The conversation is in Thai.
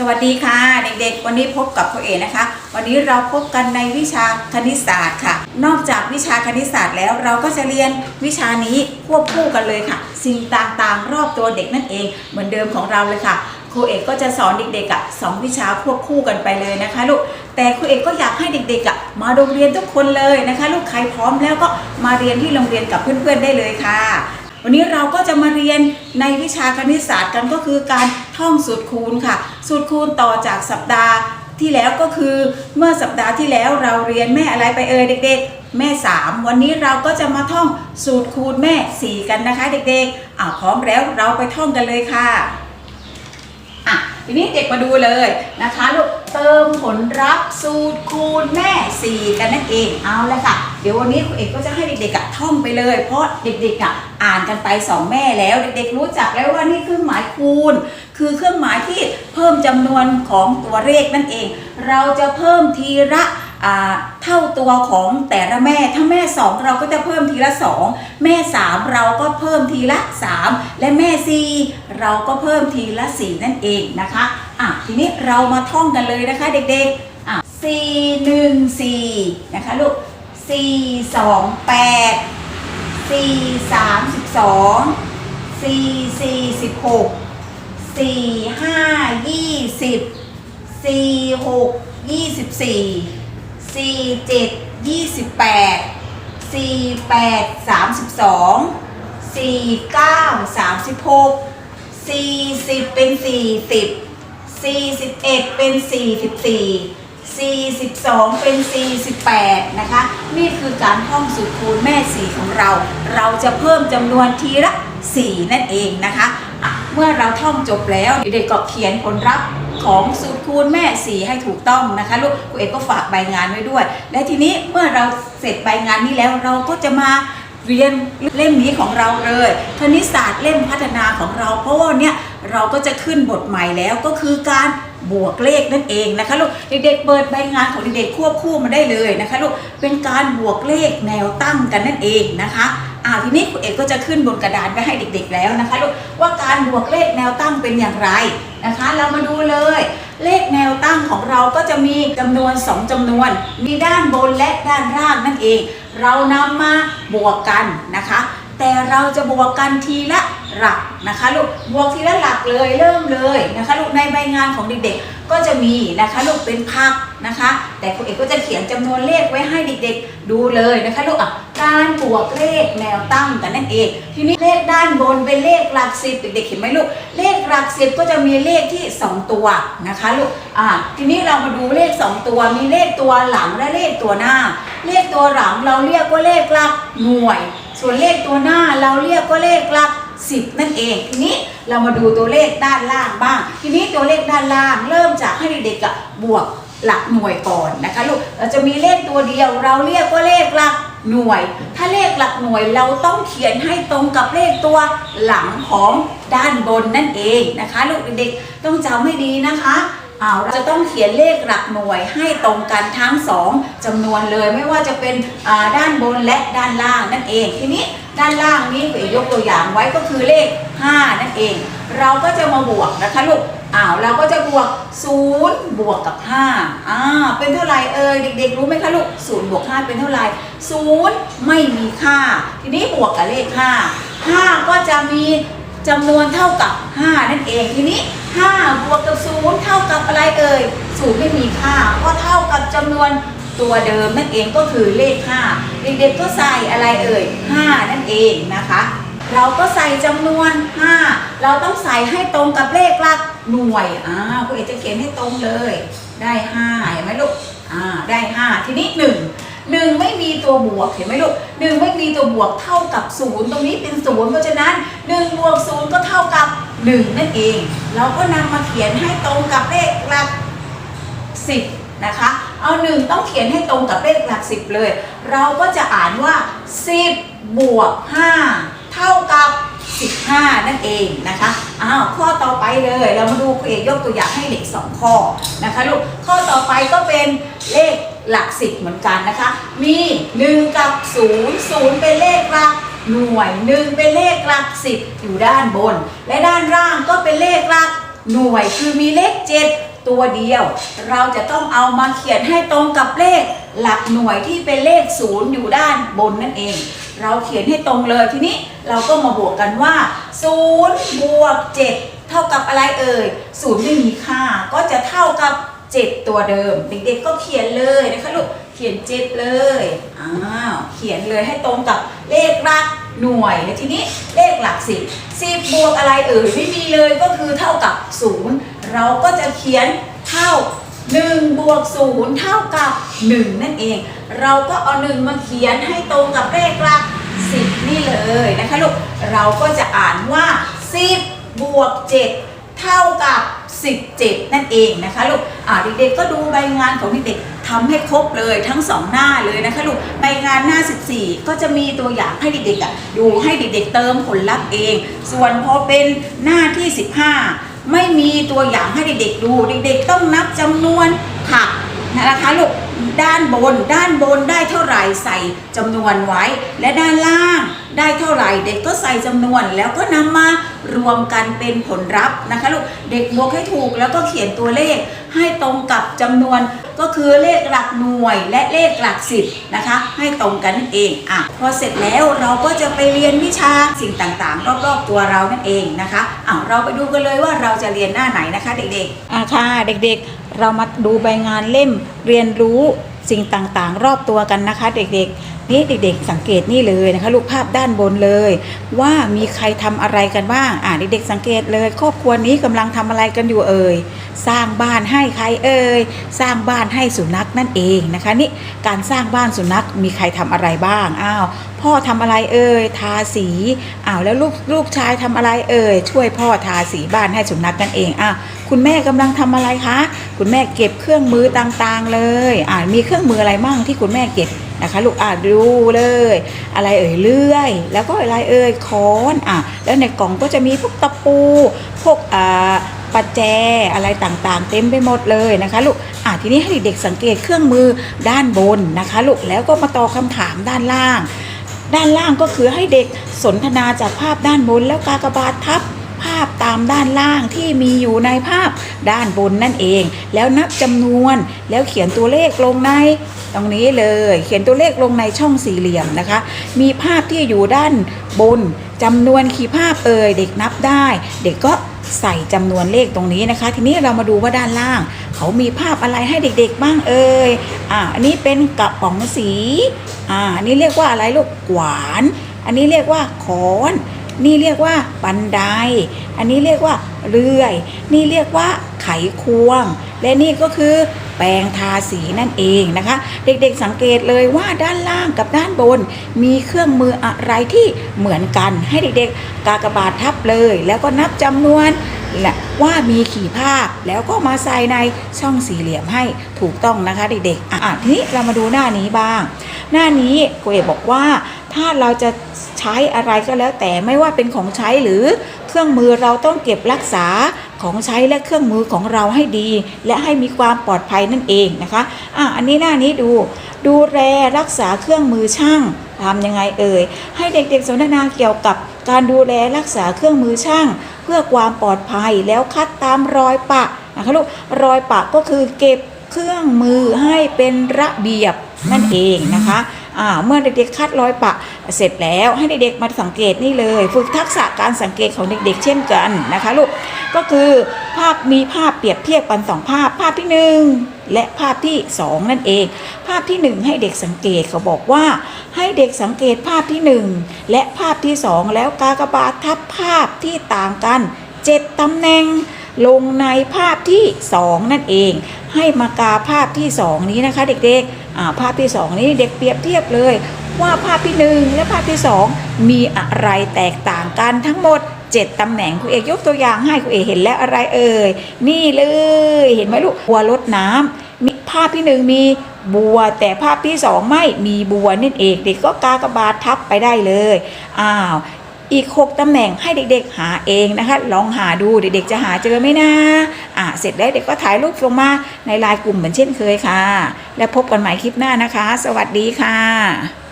สวัสดีค่ะ เด็กๆ วันนี้พบกับครูเอนะคะ วันนี้เราพบกันในวิชาคณิตศาสตร์ค่ะ นอกจากวิชาคณิตศาสตร์แล้วเราก็จะเรียนวิชานี้ควบคู่กันเลยค่ะ สิ่งต่างๆ รอบตัวเด็กนั่นเองเหมือนเดิมของเราเลยค่ะครูเอกก็จะสอนเด็กๆอะสองวิชาควบคู่กันไปเลยนะคะลูกแต่ครูเอกก็อยากให้เด็กๆอะมาโรงเรียนทุกคนเลยนะคะ ลูกใครพร้อมแล้วก็มาเรียนที่โรงเรียนกับเพื่อนๆได้เลยค่ะ วันนี้เราก็จะมาเรียนในวิชาคณิตศาสตร์กันก็คือการท่องสูตรคูณค่ะ สูตรคูณต่อจากสัปดาห์ที่แล้วก็คือเมื่อสัปดาห์ที่แล้วเราเรียนแม่อะไรไปเอ่ยเด็ก ๆ แม่ 3 วันนี้เราก็จะมาท่องสูตรคูณแม่ 4 กันนะคะ เด็กๆอ่าพร้อมแล้วเราไปท่องกันเลยค่ะอะ ทีนี้เด็กมาดูเลยนะคะลูกเติมผลลัพธ์สูตรคูณแม่4กันนั่นเองเอาเลยค่ะ เดี๋ยววันนี้ครูเอกก็จะให้เด็กๆอะท่องไปเลย เพราะเด็กๆอะอ่านกันไป2แม่แล้วเด็กๆรู้จักแล้วว่านี่เครื่องหมายคูณ คือเครื่องหมายที่เพิ่มจำนวนของตัวเลขนั่นเอง เราจะเพิ่มทีละ เท่าตัวของแต่ละแม่ ถ้าแม่ 2 เราก็จะเพิ่มทีละ 2 แม่ 3 เราก็เพิ่มทีละ 3 และแม่ 4 เราก็เพิ่มทีละ 4 นั่นเองนะคะอะทีนี้เรามาท่องกันเลยนะคะเด็กๆอะ4 1 4 นะคะลูก 4 2 8 4 3 12 4 4 16สี่ห้ายี่ สี่เจ็ดยี่สิบแปดสี่แปดสามสิบสองสี่เก้าสามสิบหกสี่สิบเป็นสี่สิบสี่สิบเอ็ดเป็นสี่สิบสี่สี่สิบสองเป็นสี่สิบแปดนะคะ นี่คือการท่องสูตรคูณแม่สี่ของเรา เราจะเพิ่มจำนวนทีละสี่นั่นเองนะคะ เมื่อเราท่องจบแล้วเด็กๆก็เขียนผลลัพธ์ ของสูตรคูณแม่สี่ให้ถูกต้องนะคะลูกครูเอกก็ฝากใบงานไว้ด้วย และทีนี้เมื่อเราเสร็จใบงานนี้แล้วเราก็จะมาเรียนเล่มนี้ของเราเลยคณิตศาสตร์เล่มพัฒนาของเรา เพราะว่าเนี่ยเราก็จะขึ้นบทใหม่แล้วก็คือการบวกเลขนั่นเองนะคะลูกเด็กๆเปิดใบงานของเด็กๆควบคู่มาได้เลยนะคะลูกเป็นการบวกเลขแนวตั้งกันนั่นเองนะคะอ่าทีนี้ครูเอกก็จะขึ้นบนกระดานไว้ให้เด็กๆแล้วนะคะลูกว่าการบวกเลขแนวตั้งเป็นอย่างไร นะคะ เรามาดูเลย เลขแนวตั้งของเราก็จะมีจำนวน 2จำนวน มีด้านบนและด้านล่างนั่นเอง เรานำมาบวกกันนะคะ แต่เราจะบวกกันทีละหลักนะคะลูกบวกทีละหลักเลยเริ่มเลยนะคะลูกในใบงานของเด็กๆก็จะมีนะคะลูกเป็นพักนะคะ แต่ครูเอกก็จะเขียนจำนวนเลขไว้ให้เด็กๆ ดูเลยนะคะลูกอะ การบวกเลขแนวตั้งกันนั่นเอง ทีนี้เลขด้านบนเป็นเลขหลักสิบเด็กๆเห็นไหมลูก เลขหลักสิบก็จะมีเลขที่ 2 ตัวนะคะลูกอ่าทีนี้เรามาดูเลข 2 ตัวมีเลขตัวหลังและเลขตัวหน้า เลขตัวหลังเราเรียกว่าเลขหลักหน่วย ส่วนเลขตัวหน้าเราเรียกว่าเลขหลักสิบนั่นเอง ทีนี้เรามาดูตัวเลขด้านล่างบ้าง ทีนี้ตัวเลขด้านล่างเริ่มจากให้เด็กๆบวกหลักหน่วยก่อนนะคะลูกเราจะมีเลขตัวเดียวเราเรียกว่าเลขหลัก หน่วย ถ้าเลขหลักหน่วยเราต้องเขียนให้ตรงกับเลขตัวหลังของด้านบนนั่นเองนะคะลูกเด็กๆต้องจำให้ดีนะคะเอาเราจะต้องเขียนเลขหลักหน่วยให้ตรงกันทั้งสองจำนวนเลยไม่ว่าจะเป็นด้านบนและด้านล่างนั่นเอง ทีนี้ด้านล่างนี้เยกตัวอย่างไว้ก็คือเลข 5 นั่นเอง เราก็จะมาบวกนะคะลูก อ้าวเราก็จะบวก 0 บวกกับ5อ่าเป็นเท่าไหร่เอ่ยเด็กๆ รู้ไหมคะลูก0บวก5เป็นเท่าไหร่0ไม่มีค่า ทีนี้บวกกับเลข 5 5 ก็จะมีจำนวนเท่ากับ 5 นั่นเองทีนี้ 5 บวกกับ 0 เท่ากับอะไรเอ่ย0ไม่มีค่า ก็เท่ากับจำนวนตัวเดิมนั่นเองก็คือเลข 5 เด็กๆก็ใส่อะไรเอ่ย 5 นั่นเองนะคะ เราก็ใส่จำนวน 5 เราต้องใส่ให้ตรงกับเลขหลัก หน่วยอ่าคุณเอกจะเขียนให้ตรงเลย ได้5เห็นไหมลูกอ่าได้5ทีนี้1 1ไม่มีตัวบวกเห็นไหมลูก1ไม่มีตัวบวกเท่ากับ0ตรงนี้เป็น0เพราะฉะนั้น1บวก0ก็เท่ากับ1นั่นเอง เราก็นำมาเขียนให้ตรงกับเลขหลัก10นะคะ เอา1ต้องเขียนให้ตรงกับเลขหลัก10เลย เราก็จะอ่านว่า10บวก5เท่ากับ 15 นั่นเองนะคะอ้าวข้อต่อไปเลยเรามาดูครูเอกยกตัวอย่างให้เด็ก2ข้อนะคะลูกข้อต่อไปก็เป็นเลขหลัก10เหมือนกันนะคะ มี 1 กับ 0 0 เป็นเลขหลักหน่วย 1 เป็นเลขหลัก10อยู่ด้านบน และด้านล่างก็เป็นเลขหลักหน่วยคือมีเลขเจ็ดตัวเดียว เราจะต้องเอามาเขียนให้ตรงกับเลขหลักหน่วยที่เป็นเลขศูนย์อยู่ด้านบนนั่นเอง เราเขียนให้ตรงเลยทีนี้เราก็มาบวกกันว่า0บวก7เท่ากับอะไรเอ่ยศูนย์ไม่มีค่า ก็จะเท่ากับ 7 ตัวเดิม เด็กๆก็เขียนเลยนะคะลูกเขียนเจ็ดเลยอ้าวเขียนเลยให้ตรงกับเลขหลักหน่วยแล้วทีนี้เลขหลักสิบสิบบวกอะไรเอ่ยไม่มีเลยก็คือเท่ากับศูนย์เราก็จะเขียนเท่า 1บวก0เท่ากับ 1 นั่นเอง เราก็เอา 1 มาเขียนให้ตรงกับเลขหลัก 10 นี่เลยนะคะลูก เราก็จะอ่านว่า 10 บวก 7 เท่ากับ 17 นั่นเองนะคะลูกอ่าเด็กๆก็ดูใบงานของเด็กๆทำให้ครบเลยทั้งสองหน้าเลยนะคะลูก ใบงานหน้า 14 ก็จะมีตัวอย่างให้เด็กๆอะดูให้เด็กๆเติมผลลัพธ์เอง ส่วนพอเป็นหน้าที่ 15 ไม่มีตัวอย่างให้เด็กๆดู เด็กๆ ต้องนับจำนวนผักนะคะลูกด้านบน ด้านบนได้เท่าไหร่ใส่จำนวนไว้ และด้านล่างได้เท่าไหร่ เด็กก็ใส่จำนวนแล้วก็นำมารวมกันเป็นผลลัพธ์นะคะลูกเด็กบวกให้ถูกแล้วก็เขียนตัวเลขให้ตรงกับจำนวน ก็คือเลขหลักหน่วยและเลขหลักสิบนะคะ ให้ตรงกันนั่นเองอะพอเสร็จแล้วเราก็จะไปเรียนวิชาสิ่งต่างๆ รอบๆตัวเรานั่นเองนะคะอะเราไปดูกันเลยว่าเราจะเรียนหน้าไหนนะคะเด็กๆอะค่ะเด็กๆ เรามาดูใบงานเล่มเรียนรู้สิ่งต่างๆ รอบตัวกันนะคะ เด็กๆ นี่เด็กๆ สังเกตนี่เลยนะคะลูกภาพด้านบนเลย ว่ามีใครทำอะไรกันบ้างอ่าเด็กๆสังเกตเลย ครอบครัวนี้กำลังทำอะไรกันอยู่เอ่ยสร้างบ้านให้ใครเอ่ยสร้างบ้านให้สุนัขนั่นเองนะคะนี่การสร้างบ้านสุนัขมีใครทำอะไรบ้างอ้าวพ่อทำอะไรเอ่ยทาสีอ้าวแล้วลูกลูกชายทำอะไรเอ่ยช่วยพ่อทาสีบ้านให้สุนัขนั่นเองอ้าวคุณแม่กำลังทำอะไรคะคุณแม่เก็บเครื่องมือต่างๆเลยอ่ามีเครื่องมืออะไรมั่งที่คุณแม่เก็บนะคะลูกอ่าดูเลย อะไรเอ่ยเลื่อย แล้วก็อะไรเอ่ยค้อนอะแล้วในกล่องก็จะมีพวกตะปู พวกอ่าประแจอะไรต่างๆ เต็มไปหมดเลยนะคะลูก อะทีนี้ให้เด็กๆสังเกตเครื่องมือด้านบนนะคะลูกแล้วก็มาตอบคำถามด้านล่าง ด้านล่างก็คือให้เด็กสนทนาจากภาพด้านบนแล้วกากบาททับภาพตามด้านล่างที่มีอยู่ในภาพด้านบนนั่นเอง แล้วนับจำนวนแล้วเขียนตัวเลขลงในตรงนี้เลย เขียนตัวเลขลงในช่องสี่เหลี่ยมนะคะ มีภาพที่อยู่ด้านบนจำนวนกี่ภาพเอ่ยเด็กนับได้ เด็กก็ ใส่จำนวนเลขตรงนี้นะคะ ทีนี้เรามาดูว่าด้านล่าง เขามีภาพอะไรให้เด็กๆบ้างเอ่ยอ่าอันนี้เป็นกระป๋องสีอ่าอันนี้เรียกว่าอะไรลูกกวาน อันนี้เรียกว่าคอน นี่เรียกว่าบันได อันนี้เรียกว่าเลื่อย นี่เรียกว่าไขควง และนี่ก็คือแปรงทาสีนั่นเองนะคะ เด็กๆสังเกตเลยว่าด้านล่างกับด้านบน มีเครื่องมืออะไรที่เหมือนกัน ให้เด็กๆ กากบาททับเลย แล้วก็นับจำนวนและว่ามีขี่ภาพแล้วก็มาใส่ในช่องสี่เหลี่ยมให้ถูกต้องนะคะเด็กๆ อะทีนี้เรามาดูหน้านี้บ้าง หน้านี้โกเอบอกว่า ถ้าเราจะใช้อะไรก็แล้วแต่ไม่ว่าเป็นของใช้หรือเครื่องมือเราต้องเก็บรักษาของใช้และเครื่องมือของเราให้ดี และให้มีความปลอดภัยนั่นเองนะคะอะอันนี้หน้านี้ดูดูแลรักษาเครื่องมือช่างทำยังไงเอ่ยให้เด็กๆสนทนาเกี่ยวกับการดูแลรักษาเครื่องมือช่าง เพื่อความปลอดภัยแล้วคัดตามรอยปะนะคะลูกรอยปะก็คือเก็บเครื่องมือให้เป็นระเบียบนั่นเองนะคะ เมื่อเด็กๆคัดรอยปะเสร็จแล้วให้เด็กๆมาสังเกตนี่เลย ฝึกทักษะการสังเกตของเด็กๆ เช่นกันนะคะลูกก็คือภาพมีภาพเปรียบเทียบกันสองภาพภาพที่หนึ่งและภาพที่สองนั่นเอง ภาพที่หนึ่งให้เด็กสังเกตเขาบอกว่า ให้เด็กสังเกตภาพที่หนึ่งและภาพที่สองแล้วกากบาททับภาพที่ต่างกันเจ็ดตำแหน่งลงในภาพที่ 2 นั่นเอง ให้มากาภาพที่ 2 นี้นะคะ เด็กๆภาพที่ 2 นี้เด็กเปรียบเทียบเลย ว่าภาพที่ 1 และภาพที่ 2 มีอะไรแตกต่างกันทั้งหมด 7ตำแหน่งคุณเอกยกตัวอย่างให้คุณเอกเห็นแล้วอะไรเอ่ยนี่เลยเห็นไหมลูกบัวรดน้ำมีภาพที่หนึ่งมีบัวแต่ภาพที่สองไม่มีบัวนั่นเองเด็กก็กากบาททับไปได้เลยอ้าว อีก 6ตำแหน่งให้เด็กๆหาเองนะคะ ลองหาดูเด็กๆจะหาเจอไหมนะอ่าเสร็จแล้วเด็กก็ถ่ายรูปลงมาในไลน์กลุ่มเหมือนเช่นเคยค่ะ แล้วพบกันใหม่คลิปหน้านะคะ สวัสดีค่ะ